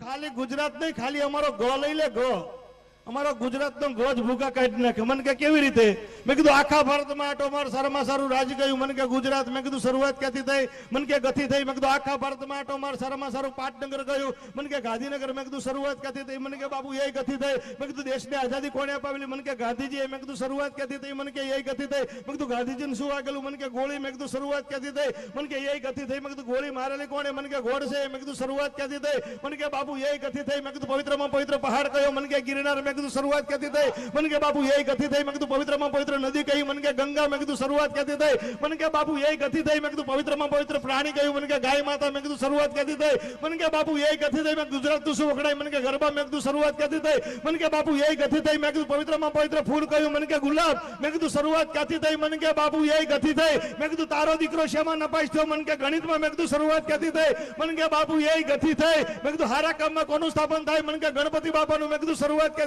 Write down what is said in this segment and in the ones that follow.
ખાલી ગુજરાત નહીં ખાલી અમારો ગો લઈ લે ગો અમારા ગુજરાતનો ગૌરવ ભૂગા કાટને મને કે કેવી રીતે મે કીધું આખા ભારત માં આટો માર સારા માં સારુ રાજ ગયું મને કે ગુજરાત મે કીધું શરૂઆત કે થી થઈ મને કે ગતિ થઈ મે કીધું આખા ભારત માં આટો માર સારા માં સારુ પાટણગર ગયું મને કે ગાંધીનગર મે કીધું શરૂઆત કે થી થઈ મને કે બાપુ યેય ગતિ થઈ મે કીધું દેશ ને આઝાદી કોણે અપાવેલી મને કે ગાંધીજી એ મે કીધું શરૂઆત કે થી થઈ મને કે યેય ગતિ થઈ મે કીધું ગાંધીજી ને શું આગળું મને કે ગોળી મે કીધું શરૂઆત કે થી થઈ મને કે યેય ગતિ થઈ મે કીધું ગોળી મારેલી કોણે મને કે ઘોડસે મે કીધું શરૂઆત કે થી થઈ મને કે બાપુ યેય ગતિ થઈ મે કીધું પવિત્ર માં પવિત્ર પહાડ કયો મને કે ગિરનાર મેં કીધું શરૂઆત કેતી થઈ મને કે બાપુ યે કથી થઈ મેં કીધું પવિત્રમાં પવિત્ર નદી કહી મને કે ગંગા મેં કીધું શરૂઆત કેતી થઈ મને કે બાપુ યે કથી થઈ મેં કીધું પવિત્રમાં પવિત્ર પ્રાણી કયું મને કે ગાય માતા મેં કીધું શરૂઆત કેતી થઈ મને કે બાપુ યે કથી થઈ મેં ગુજરાત નું શું ઓળખાઈ મને કે ગરબા મેં કીધું શરૂઆત કેતી થઈ મને કે બાપુ યે કથી થઈ મેં કીધું પવિત્રમાં પવિત્ર ફૂલ કયું મને કે ગુલાબ મેં કીધું શરૂઆત કેતી થઈ મને કે બાપુ યે કથી થઈ મેં કીધું તારો દીકરો શેમાં નપાસ્તો મને કે ગણિતમાં મેં કીધું શરૂઆત કેતી થઈ મને કે બાપુ યે કથી થઈ મેં કીધું હારા કામમાં કોનું સ્થાપન થાય મને કે ગણપતિ બાપાનું મેં કીધું શરૂઆત કે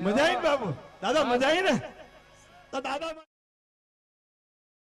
મજા આવી બાબુ દાદા મજા આવી ને તો દાદા